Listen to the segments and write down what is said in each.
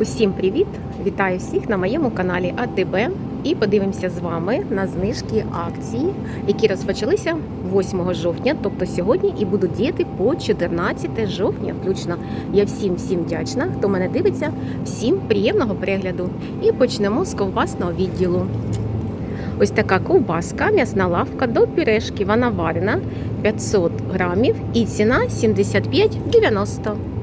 Усім привіт! Вітаю всіх на моєму каналі АТБ і подивимося з вами на знижки акції, які розпочалися 8 жовтня, тобто сьогодні, і будуть діяти по 14 жовтня. Включно я всім всім вдячна, хто мене дивиться. Всім приємного перегляду. І почнемо з ковбасного відділу. Ось така ковбаска, м'ясна лавка до пюрешки. Вона варена 500 грамів і ціна 75,90.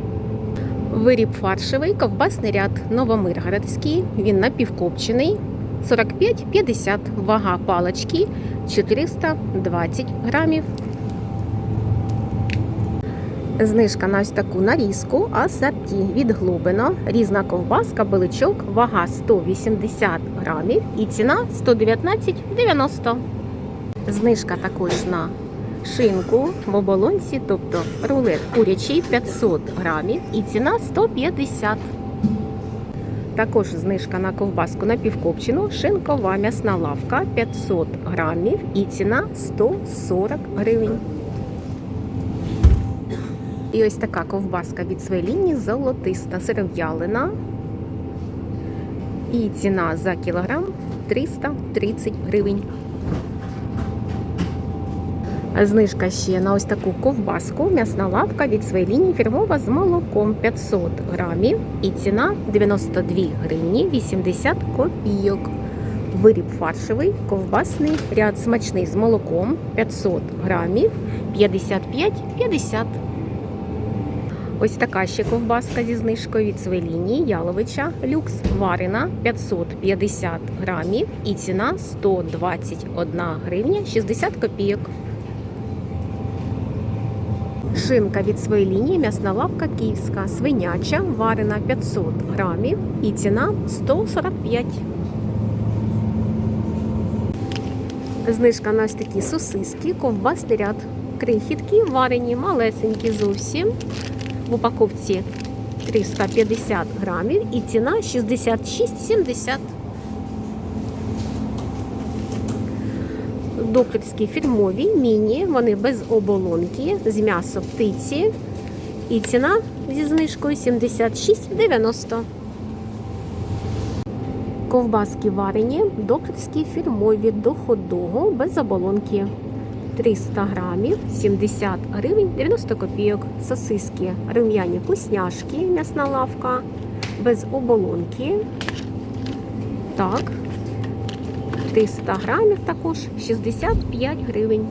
Виріб фаршевий, ковбасний ряд Новомиргородський. Він напівкопчений. 45-50. Вага палички 420 грамів. Знижка на ось таку нарізку асорті від Глобино. Різна ковбаска, беличок, вага 180 грамів і ціна 119,90. Знижка також на шинку в оболонці, тобто рулет курячий 500 грамів і ціна 150. Також знижка на ковбаску напівкопчену, шинкова м'ясна лавка 500 грамів і ціна 140 гривень. І ось така ковбаска від Свеліні золотиста сиров'ялина. І ціна за кілограм 330 гривень. Знижка ще на ось таку ковбаску. М'ясна лавка від своєї лінії фірмова з молоком 500 грамів і ціна 92 гривні 80 копійок. Виріб фаршевий, ковбасний, ряд смачний з молоком 500 грамів 55,50. Ось така ще ковбаска зі знижкою від своєї лінії Яловича люкс варена 550 грамів і ціна 121 гривня 60 копійок. Шинка від своєї лінії м'ясна лавка київська, свиняча, варена 500 грамів і ціна 145. Знижка на ось такі сосиски, ковбасний ряд, крихітки, варені, малесенькі зовсім. В упаковці 350 грамів і ціна 66,70. Докторські фірмові міні, вони без оболонки, з м'ясо птиці. І ціна зі знижкою 76,90. Ковбаски варені, докторські фірмові до ходогу без оболонки. 300 грамів, 70 гривень, 90 копійок. Сосиски, рум'яні вкусняшки, м'ясна лавка, без оболонки. Так, 300 грамів також 65 гривень.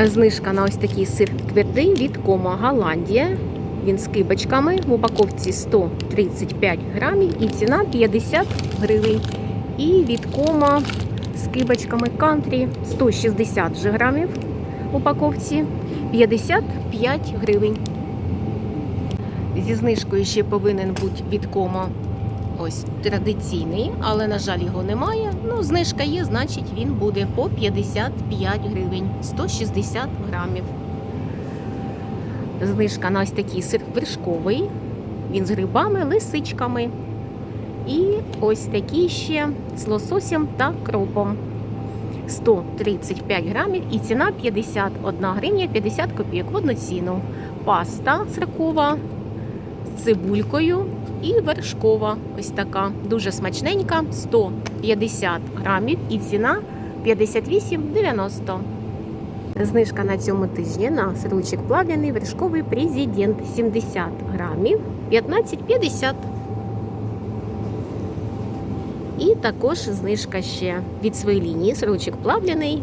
Знижка на ось такий сир твердий від Кома Голландія. Він з кибочками в упаковці 135 грамів і ціна 50 гривень. І від Кома з кибочками кантрі 160 же грамів в упаковці 55 гривень. Зі знижкою ще повинен бути від Кома ось традиційний, але, на жаль, його немає. Ну, знижка є, значить він буде по 55 гривень, 160 грамів. Знижка на ось такий сир вершковий. Він з грибами, лисичками. І ось такий ще з лососем та кропом. 135 грамів і ціна 51 гривня 50 копійок в одну ціну. Паста сиркова цибулькою і вершкова. Ось така. Дуже смачненька, 150 грамів і ціна 58,90. Знижка на цьому тижні на сирочок плавляний вершковий президент 70 грамів 15,50. І також знижка ще від своєї лінії сирочок плавляний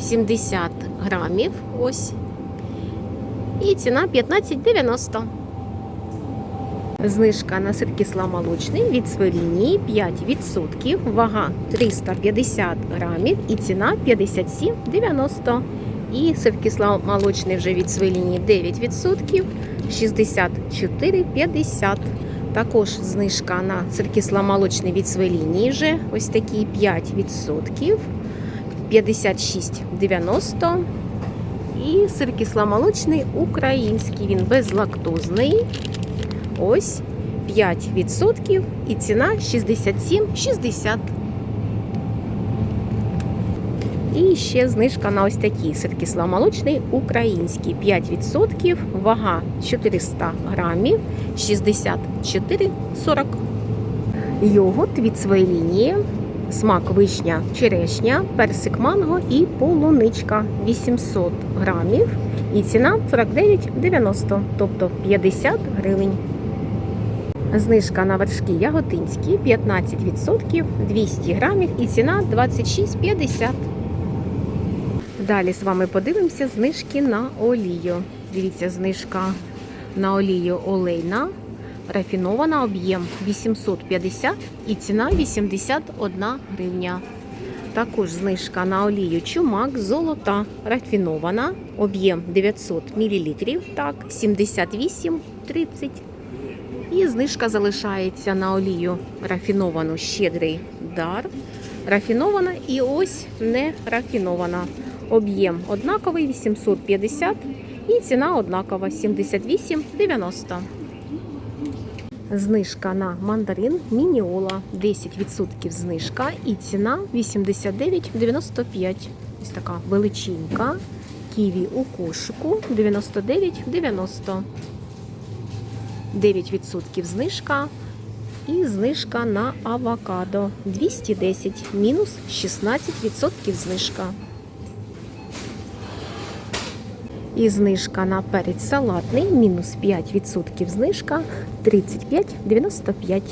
70 грамів. Ось. І ціна 15,90. Знижка на сир кисломолочний від своєї лінії 5%, вага 350 грамів і ціна 57,90. І сир кисломолочний вже від своєї лінії 9%, 64,50. Також знижка на сир кисломолочний від своєї лінії вже ось такі 5%, 56,90. І сир кисломолочний український, він безлактозний. Ось 5% і ціна 67,60. І ще знижка на ось такі сир кисломолочний український 5%, вага 400 грамів, 64,40. Йогурт від своєї лінії, смак вишня, черешня, персик манго і полуничка 800 грамів. І ціна 49,90, тобто 50 гривень. Знижка на вершки яготинські 15%, 200 грамів і ціна 26,50. Далі з вами подивимося знижки на олію. Дивіться, знижка на олію олейна, рафінована, об'єм 850 і ціна 81 гривня. Також знижка на олію чумак золота рафінована, об'єм 900 мл, так, 78,30. І знижка залишається на олію рафіновану щедрий дар. Рафінована і ось не рафінована. Об'єм однаковий 850 і ціна однакова 78,90. Знижка на мандарин Мініола 10% знижка і ціна 89,95. Ось така величинка. Ківі у кошику 99,90. 9% знижка. І знижка на авокадо 210, мінус 16% знижка. І знижка на перець салатний, мінус 5% знижка 35,95.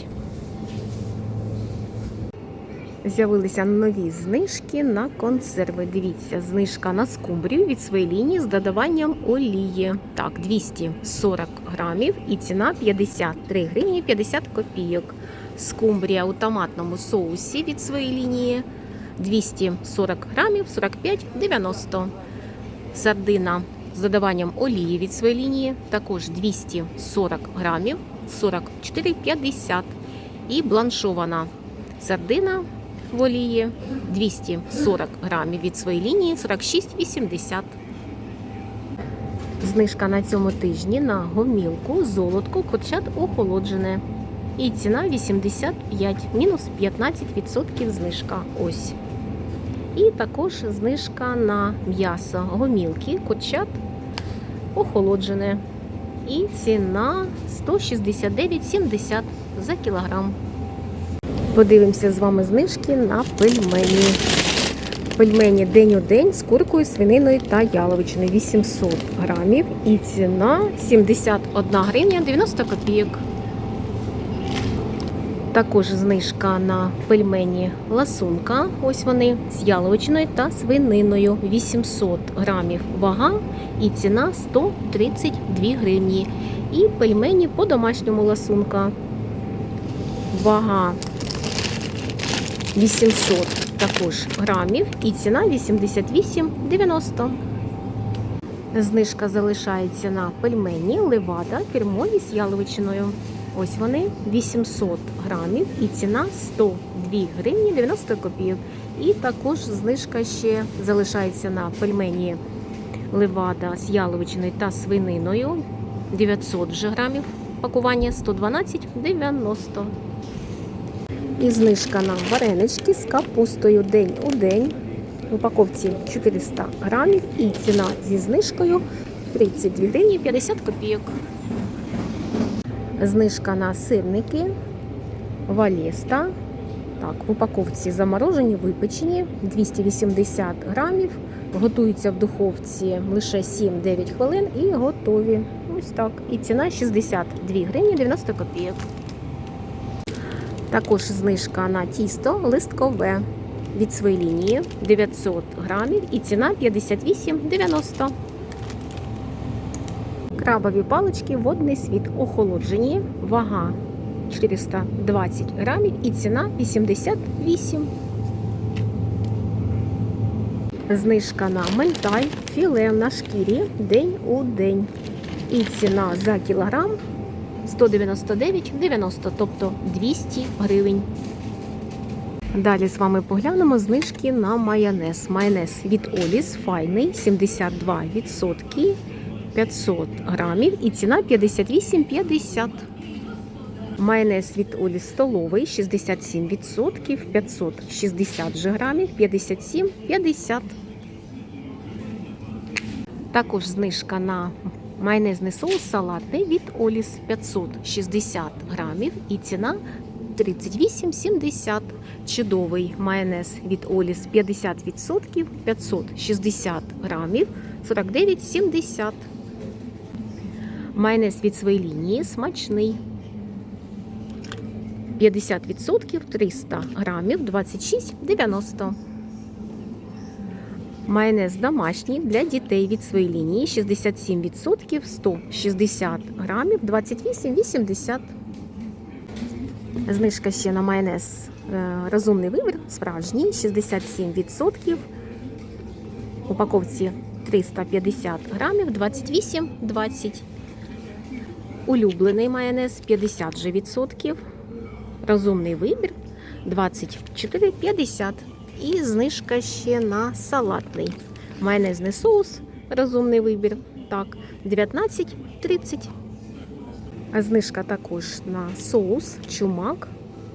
З'явилися нові знижки на консерви. Дивіться, знижка на скумбрію від своєї лінії з додаванням олії. Так, 240 грамів і ціна 53 гривні 50 копійок. Скумбрія у томатному соусі від своєї лінії 240 грамів 45,90. Сардина з додаванням олії від своєї лінії також 240 грамів 44,50. І бланшована сардина в олії 240 грамів від своєї лінії 46,80. Знижка на цьому тижні на гомілку, золотко, курчат охолоджене. І ціна 85, мінус 15% знижка. Ось. І також знижка на м'ясо гомілки, курчат охолоджене. І ціна 169,70 за кілограм. Подивимося з вами знижки на пельмені. Пельмені день у день з куркою, свининою та яловичиною 800 грамів. І ціна 71 гривня 90 копійок. Також знижка на пельмені ласунка. Ось вони з яловичиною та свининою 800 грамів вага і ціна 132 гривні. І пельмені по домашньому ласунка. Вага 800 також грамів і ціна 88,90. Знижка залишається на пельмені левада фірмові з яловичиною. Ось вони 800 грамів і ціна 102 гривні 90 копійок. І також знижка ще залишається на пельмені левада з яловичиною та свининою 900 же грамів. Пакування 112,90. І знижка на варенички з капустою день у день. В упаковці 400 грамів і ціна зі знижкою 32 гривні 50 копійок. Знижка на сирники Валєста. Так, в упаковці заморожені, випечені 280 грамів. Готуються в духовці лише 7-9 хвилин і готові. Ось так. І ціна 62 гривні 90 копійок. Також знижка на тісто листкове від своєї лінії 900 грамів і ціна 58,90. Крабові палички водний світ охолоджені, вага 420 грамів і ціна 88. Знижка на мельтай, філе на шкірі день у день. І ціна за кілограм 199,90, тобто 200 гривень. Далі з вами поглянемо знижки на майонез. Майонез від Оліс файний 72%, 500 грамів і ціна 58,50. Майонез від Олі столовий 67%, 560 же грамів, 57,50. Також знижка на майонезний соус салатний від Оліс 560 грамів і ціна 38,70. Чудовий майонез від Оліс 50%, 560 грамів, 49,70. Майонез від своєї лінії смачний. 50% 300 грамів 26,90. Майонез домашній для дітей від своєї лінії 67% 160 грамів 28,80. Знижка ще на майонез е, розумний вибір справжній 67%. В упаковці 350 грамів 28,20. Улюблений майонез 50 же відсотків. Розумний вибір 24,50. І знижка ще на салатний. Майонезний соус. Розумний вибір. Так, 19,30. А знижка також на соус, чумак,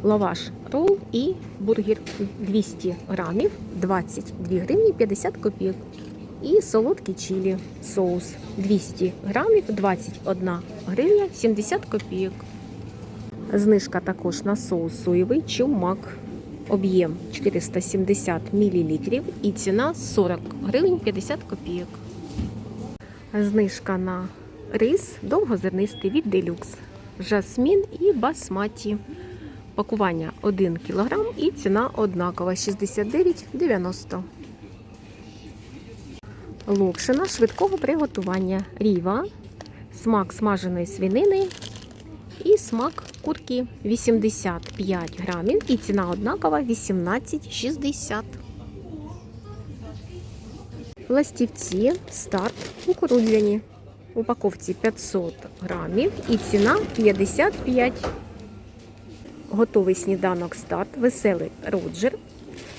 лаваш рол і бургер 200 грамів, 22 гривні 50 копійок. І солодкий чилі соус 200 грамів, 21 гривня 70 копійок. Знижка також на соус соєвий чумак. Об'єм 470 мл і ціна 40 гривень 50 копійок. Знижка на рис довгозернистий від делюкс. Жасмін і басматі. Пакування 1 кг і ціна однакова 69,90. Локшина швидкого приготування. Ріва, смак смаженої свинини і смак курки 85 грамів і ціна однакова 18,60. Ластівці старт кукурудзяні. Упаковці 500 грамів і ціна 55. Готовий сніданок старт. Веселий роджер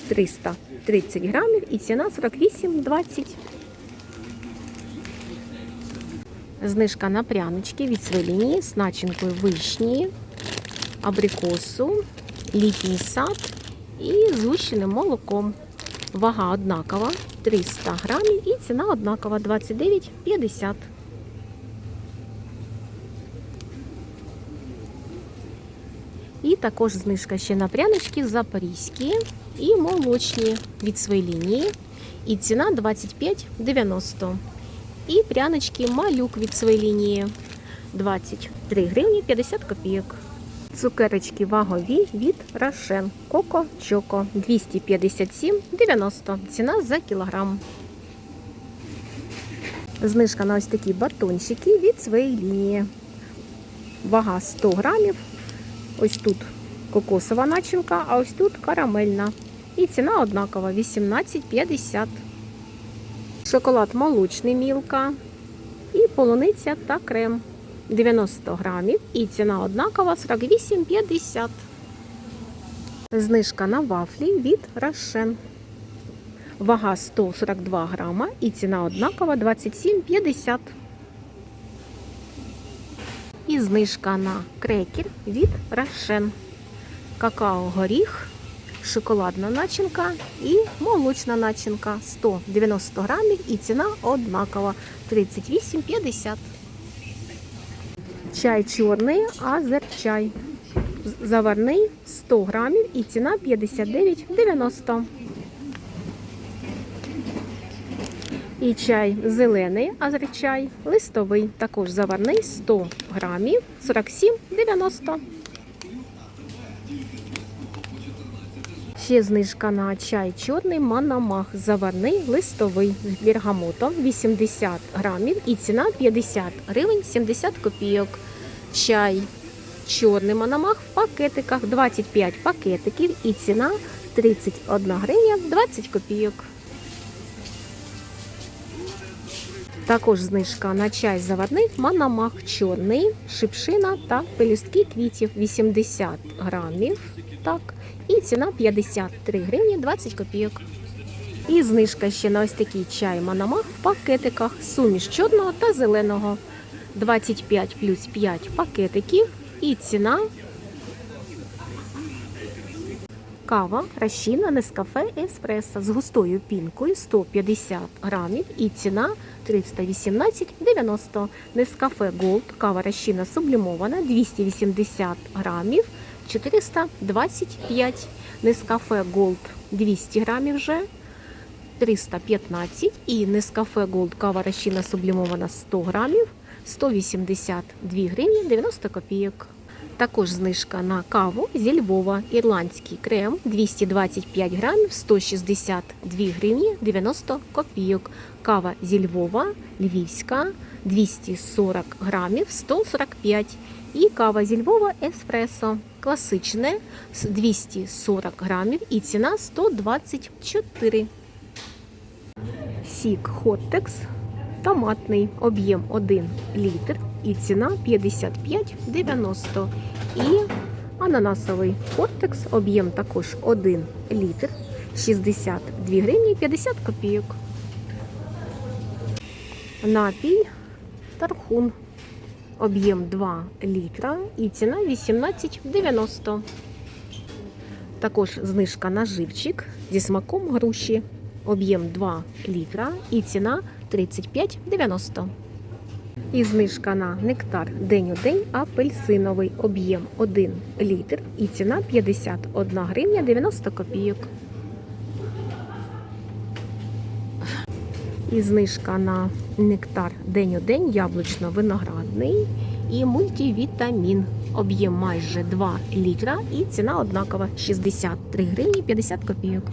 330 грамів і ціна 48,20. Знижка на прянички від свеліні з начинкою вишні, абрикосу, літній сад і згущеним молоком. Вага однакова 300 грамів і ціна однакова 29,50. І також знижка ще на прянички запорізькі і молочні від своєї лінії. І ціна 25,90. І прянички малюк від своєї лінії 23 гривні 50 копійок. Цукерочки вагові від Рошен Коко Чоко 257,90. Ціна за кілограм. Знижка на ось такі батончики від своєї лінії. Вага 100 грамів. Ось тут кокосова начинка, а ось тут карамельна. І ціна однакова 18,50. Шоколад молочний мілка. І полуниця та крем 90 грамів. І ціна однакова 48,50. Знижка на вафлі від Рошен. Вага 142 грама і ціна однакова 27,50. І знижка на крекер від Рошен. Какао горіх, шоколадна начинка і молочна начинка 190 грамів і ціна однакова 38,50. Чай чорний, азерчай. Заварний 100 грамів і ціна 59,90. І чай зелений, азерчай, листовий, також заварний 100 грамів 47,90. Ще знижка на чай чорний манамах, заварний листовий з бергамотом 80 грамів і ціна 50 гривень 70 копійок. Чай чорний манамах в пакетиках 25 пакетиків і ціна 31 гривня 20 копійок. Також знижка на чай заварний манамах чорний, шипшина та пелюстки квітів 80 грамів. Так, і ціна 53 гривні 20 копійок. І знижка ще на ось такий чай манамах в пакетиках, суміш чорного та зеленого. 25 плюс 5 пакетиків. І ціна. Кава розчинна Нескафе Еспресо з густою пінкою 150 грамів. І ціна 318,90. Нескафе Голд, кава розчинна сублімована 280 грамів 425. Нескафе Голд 200 грамів вже 315 і Нескафе Голд кава розчинна сублімована 100 грамів 182 гривні 90 копійок. Також знижка на каву зі Львова. Ірландський крем 225 грамів 162 гривні 90 копійок. Кава зі Львова, львівська 240 грамів 145. І кава зі Львова еспресо. Класичне з 240 грамів і ціна 124. Сік Хоттекс томатний об'єм 1 літр і ціна 55,90. І ананасовий Хоттекс об'єм також 1 літр 62 гривні 50 копійок. Напій Тархун об'єм 2 літра і ціна 18,90. Також знижка на живчик зі смаком груші. Об'єм 2 літра і ціна 35,90. І знижка на нектар день у день апельсиновий об'єм 1 літр і ціна 51 гривня 90 копійок. І знижка на нектар день у день яблучно-виноградний і мультивітамін. Об'єм майже 2 літра і ціна однакова 63 гривні 50 копійок.